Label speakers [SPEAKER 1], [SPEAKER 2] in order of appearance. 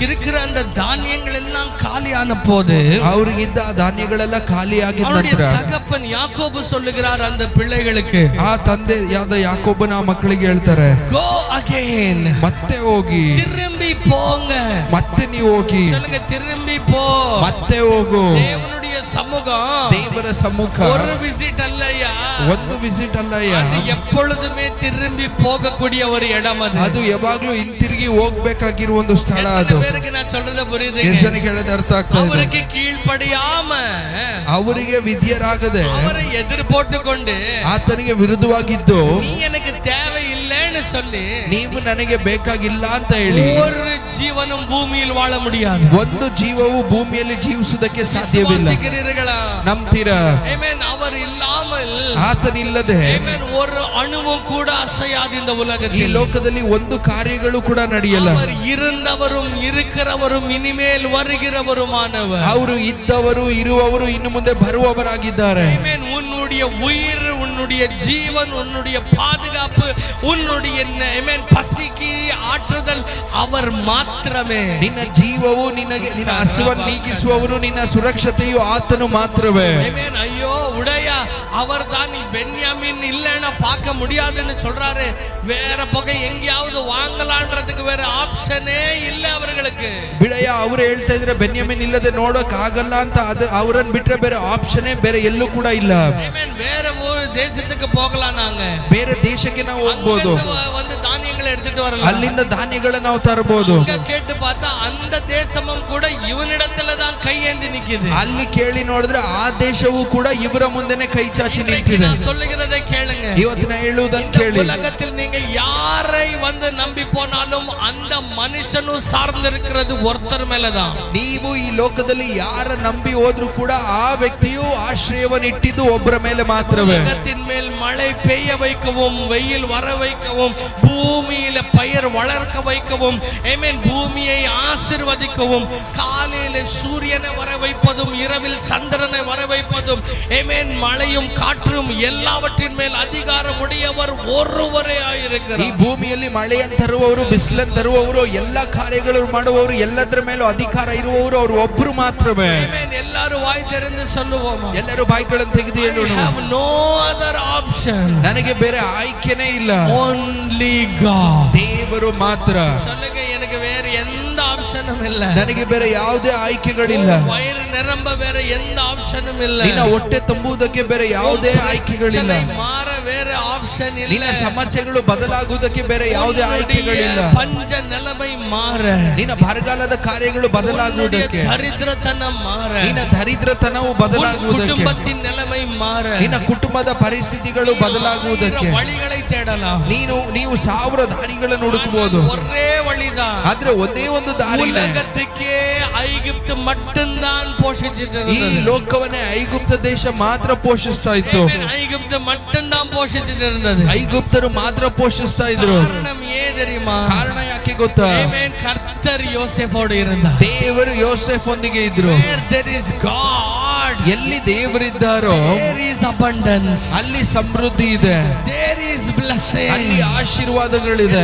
[SPEAKER 1] அவர்களுக்கு இருக்கிற அந்த தானியங்கள் எல்லாம் காலியான போது
[SPEAKER 2] ಅವ್ರಿಗಿದ್ದ ಆ ಧಾನ್ಯಗಳೆಲ್ಲ ಖಾಲಿ ಆಗಿದ
[SPEAKER 1] அவருடைய
[SPEAKER 2] ನಂತರ
[SPEAKER 1] தகப்பன் யாக்கோபு சொல்லுகிறார் அந்த பிள்ளைகளுக்கு
[SPEAKER 2] ಆ ತಂದೆ ಯಾವ್ದ ಯಾಕೊಬ್ಬನ ಆ ಮಕ್ಕಳಿಗೆ ಹೇಳ್ತಾರೆ
[SPEAKER 1] கோ அகைன்
[SPEAKER 2] ಮತ್ತೆ ಹೋಗಿ
[SPEAKER 1] திரும்பி போங்க
[SPEAKER 2] ಮತ್ತೆ ನೀವು ಹೋಗಿ
[SPEAKER 1] சொல்லுங்க திரும்பி போ
[SPEAKER 2] ಮತ್ತೆ ಹೋಗು
[SPEAKER 1] தேவனுடைய சமூகம்
[SPEAKER 2] ದೇವರ ಸಮ್ಮುಖ
[SPEAKER 1] ஒரு விசிட் அல்லையா
[SPEAKER 2] ಒಂದು ವಿಸಿಟ್ ಅಲ್ಲಯ್ಯ
[SPEAKER 1] அது எப்பொழுதுமே திரும்பி போகக்கூடிய ஒரு இடம் அது
[SPEAKER 2] ಅದು ಯಾವಾಗ್ಲೂ ಹಿಂತಿರುಗಿ ಹೋಗ್ಬೇಕಾಗಿರುವ ಒಂದು ಸ್ಥಳ
[SPEAKER 1] எத்தனை
[SPEAKER 2] ಅದು
[SPEAKER 1] பேருக்கு நான் சொல்றது புரியுது
[SPEAKER 2] ಎಷ್ಟು ಜನಕ್ಕೆ ಹೇಳೋದು ಅರ್ಥ ಆಗ್ತಾ ಇದೆ
[SPEAKER 1] அவருக்கு கீழ்ப்படியாம
[SPEAKER 2] ಅವರಿಗೆ ವಿದ್ಯರಾಗದೆ
[SPEAKER 1] அவரை எதிர் போட்டுக்கொண்டு
[SPEAKER 2] ಆತನಿಗೆ ವಿರುದ್ಧವಾಗಿದ್ದು
[SPEAKER 1] நீ எனக்கு தேவையில்லைன்னு சொல்லி
[SPEAKER 2] ನೀವು ನನಗೆ ಬೇಕಾಗಿಲ್ಲ ಅಂತ ಹೇಳಿ
[SPEAKER 1] ஒரு ஜீவனும் பூமியில் வாழ முடியாது
[SPEAKER 2] ಒಂದು ಜೀವವು ಭೂಮಿಯಲ್ಲಿ ಜೀವಿಸುವುದಕ್ಕೆ ಸಾಧ್ಯವಿಲ್ಲ
[SPEAKER 1] விசுவாசிக்கிறீர்களா
[SPEAKER 2] ನಂಬ್ತೀರಾ
[SPEAKER 1] Amen. அவர் இல்லாமல்
[SPEAKER 2] ಆತನಿಲ್ಲದೆ
[SPEAKER 1] Amen. ஒரு அணுவும் கூட அசையாது இந்த
[SPEAKER 2] ಈ
[SPEAKER 1] உலகத்தில்
[SPEAKER 2] ಲೋಕದಲ್ಲಿ ಒಂದು ಕಾರ್ಯಗಳು ಕೂಡ ನಡೆಯಲ್ಲ
[SPEAKER 1] அவர் இருந்தவரும் இருக்கிறவரும் இனிமேல் வருகிறவருமானவர்
[SPEAKER 2] ಅವರು ಇದ್ದವರು ಇರುವವರು ಇನ್ನು ಮುಂದೆ ಬರುವವರಾಗಿದ್ದಾರೆ
[SPEAKER 1] Amen. உன்னுடைய உயிர் உன்னுடைய ஜீவன் உன்னுடைய பாதுகாப்பு உன்னுடைய Amen. பசிக்கு ஆற்றுதல் அவர் மாத்திரமே
[SPEAKER 2] ನಿನ್ನ ಜೀವವು ನಿನಗೆ ನಿನ್ನ ಹಸುವನ್ನು ನೀಗಿಸುವವರು ನಿನ್ನ ಸುರಕ್ಷತೆಯು ಆತನು ಮಾತ್ರವೇ
[SPEAKER 1] Amen. ஐயோ உடையா அவர் தான் பென்யாமின் இல்லைன்னா பார்க்க முடியாதுன்னு சொல்றாரு வேற பக்கம் எங்கேயாவது வாங்கலான்றதுக்கு வேற ஆப்ஷனே இல்லை அவர்களுக்கு
[SPEAKER 2] ಬಿಡಯ್ಯ ಅವ್ರು ಹೇಳ್ತಾ ಇದ್ರೆ ಬೆನ್ಯಮಿನ್ ಇಲ್ಲದೆ ನೋಡಕ್ ಆಗಲ್ಲ ಅಂತ ಅದು ಅವರನ್ನ ಬಿಟ್ರೆ ಬೇರೆ ಆಪ್ಷನೇ ಬೇರೆ ಎಲ್ಲೂ ಕೂಡ ಇಲ್ಲ
[SPEAKER 1] Amen. வேற ஒரு தேசத்துக்கு போகலாம் நாங்க
[SPEAKER 2] ಬೇರೆ ದೇಶಕ್ಕೆ ನಾವು ಹೋಗ್ಬೋದು
[SPEAKER 1] அங்கிருந்து வ- வந்து தானியங்களை எடுத்துட்டு வரலாம்
[SPEAKER 2] ಅಲ್ಲಿಂದ ಧಾನ್ಯಗಳನ್ನ ನಾವು ತರಬಹುದು
[SPEAKER 1] அங்க கேட்டு பார்த்தா அந்த தேசமும் கூட இவனிடத்துல தான் கையேந்தி நிக்குது
[SPEAKER 2] ಅಲ್ಲಿ ಕೇಳಿ ನೋಡಿದ್ರೆ ಆ ದೇಶವು ಕೂಡ ಇವರ ಮುಂದೆನೆ ಕೈ ಚಾಚಿ
[SPEAKER 1] இன்றைக்கு
[SPEAKER 2] ನಿಂತಿದೆ
[SPEAKER 1] நான் சொல்லுகிறதை கேளுங்க
[SPEAKER 2] ಇವತ್ತಿನ ಹೇಳುವುದನ್ನು
[SPEAKER 1] இந்த
[SPEAKER 2] ಕೇಳಿ
[SPEAKER 1] உலகத்தில் நீங்க யாரை வந்து நம்பி போனாலும் அந்த மனுஷனும் சார்ந்திருக்கிறது ஒருத்தர் மேலதான்
[SPEAKER 2] ನೀವು ಈ ಲೋಕದಲ್ಲಿ ಯಾರ ನಂಬಿ ಹೋದ್ರು ಕೂಡ ಆ ವ್ಯಕ್ತಿಯು ಆಶ್ರಯವನ್ನು ಇಟ್ಟಿದ್ದು ಒಬ್ಬರ ಮೇಲೆ ಮಾತ್ರವೇ
[SPEAKER 1] உலகத்தின் மேல் மழை பெய்ய வைக்கவும் வெயில் வர வைக்கவும் பூமியில பயிர் வளர்க்க வைக்கவும் Amen. பூமியை ஆசிர்வதிக்கவும் காலையில சூரியனை வர வைப்பதும் இரவில் சந்திரனை வர வைப்பதும் Amen. மழையும் காற்றும் எல்லாவற்றின் மேல் அதிகாரம் உடையவர் ஒருவரே
[SPEAKER 2] ಈ
[SPEAKER 1] ஆயிருக்கிறார்
[SPEAKER 2] ಭೂಮಿಯಲ್ಲಿ ಮಳೆಯನ್ನು ತರುವವರು ಬಿಸಿಲನ್ನು ತರುವವರು ಎಲ್ಲ ಕಾರ್ಯಗಳು ಮಾಡುವವರು ಎಲ್ಲದರ ಮೇಲೂ ಅಧಿಕಾರ ಇರುವವರು ಅವರು ಒಬ್ಬರು ಮಾತ್ರವೇ.
[SPEAKER 1] ಎಲ್ಲರೂ ವಾಯ್ ತೆರೆದು ಸಲ್ಲುವನು.
[SPEAKER 2] ಎಲ್ಲರೂ ಬಾಯ್ಗಳನ್ನು ತೆಗೆದು ಹೇಳೋಣ
[SPEAKER 1] ನೋ ಅದರ್ ಆಪ್ಷನ್
[SPEAKER 2] ನನಗೆ ಬೇರೆ ಆಯ್ಕೆನೇ ಇಲ್ಲ.
[SPEAKER 1] ಓನ್ಲಿ ಗಾಡ್
[SPEAKER 2] ದೇವರು ಮಾತ್ರ.
[SPEAKER 1] ಸೊಲ್ಲಗೆ ನನಗೆ ಬೇರೆ ಎಂದ ಆಪ್ಷನ್ ಇಲ್ಲ
[SPEAKER 2] ನನಗೆ ಬೇರೆ ಯಾವುದೇ ಆಯ್ಕೆಗಳಿಲ್ಲ.
[SPEAKER 1] ವೈರ್ ನೆರಂಬ ಬೇರೆ ಎಂದ ಆಪ್ಷನ್ ಇಲ್ಲ
[SPEAKER 2] ನಿನ್ನ ಹೊಟ್ಟೆ ತುಂಬುವುದಕ್ಕೆ ಬೇರೆ ಯಾವುದೇ ಆಯ್ಕೆಗಳಿಲ್ಲ.
[SPEAKER 1] ಬೇರೆ ಆಪ್ಷನ್
[SPEAKER 2] ಇಲ್ಲ. ಸಮಸ್ಯೆಗಳು ಬದಲಾಗುವುದಕ್ಕೆ ಬೇರೆ ಯಾವುದೇ ಆಯ್ಕೆಗಳಿಲ್ಲ.
[SPEAKER 1] ಪಂಚ ನೆಲಮೈ ಮಾರ.
[SPEAKER 2] ನಿನ್ನ ಬರಗಾಲದ ಕಾರ್ಯಗಳು ಬದಲಾಗುವುದಕ್ಕೆ.
[SPEAKER 1] ದರಿದ್ರತನ ಮಾರ.
[SPEAKER 2] ನಿನ್ನ ದರಿದ್ರತನವು ಬದಲಾಗುವುದಕ್ಕೆ.
[SPEAKER 1] ಕುಟುಂಬತ್ತಿನ ನೆಲಮೈ ಮಾರ.
[SPEAKER 2] ನಿನ್ನ ಕುಟುಂಬದ ಪರಿಸ್ಥಿತಿಗಳು ಬದಲಾಗುವುದಕ್ಕೆ.
[SPEAKER 1] ಬಳಿಗಳೈ ತೇಡಲ.
[SPEAKER 2] ನೀನು ನೀವು ಸಾವಿರ ದಾರಿಗಳನ್ನು ಹುಡುಕಬಹುದು
[SPEAKER 1] ಒರೇ ಮಾಡಿದ
[SPEAKER 2] ಆದ್ರೆ ಒಂದೇ ಒಂದು ದಾರಿ
[SPEAKER 1] ಉಲಗಕ್ಕೆ ಐಗುಪ್ತ ಮಟ್ಟಂದ ಪೋಷಿಸಿದ
[SPEAKER 2] ಈ ಲೋಕವನ್ನೇ ಐಗುಪ್ತ ದೇಶ ಮಾತ್ರ ಪೋಷಿಸ್ತಾ ಇತ್ತು.
[SPEAKER 1] ಐಗುಪ್ತ ಮಟ್ಟಂದ ಪೋಷಿಸಿದ
[SPEAKER 2] ಐಗುಪ್ತರು ಮಾತ್ರ ಪೋಷಿಸ್ತಾ ಇದ್ರು. ಕಾರಣ ಯಾಕೆ ಗೊತ್ತಾ?
[SPEAKER 1] ಕರ್ತರ್ ಯೋಸೆಫ್ ಇರಂದ?
[SPEAKER 2] ದೇವರು ಯೋಸೆಫ್ ಒಂದಿಗೆ ಇದ್ರು.
[SPEAKER 1] ದೇರ್ ಇಸ್ ಗಾಡ್
[SPEAKER 2] ಎಲ್ಲಿ ದೇವರಿದ್ದಾರೋ
[SPEAKER 1] ದೇರ್ ಇಸ್ ಅಬಂಡೆನ್ಸ್
[SPEAKER 2] ಅಲ್ಲಿ ಸಮೃದ್ಧಿ ಇದೆ.
[SPEAKER 1] ದೇರ್ ಇಸ್ ಬ್ಲೆಸ್ಸಿಂಗ್
[SPEAKER 2] ಅಲ್ಲಿ ಆಶೀರ್ವಾದಗಳಿದೆ.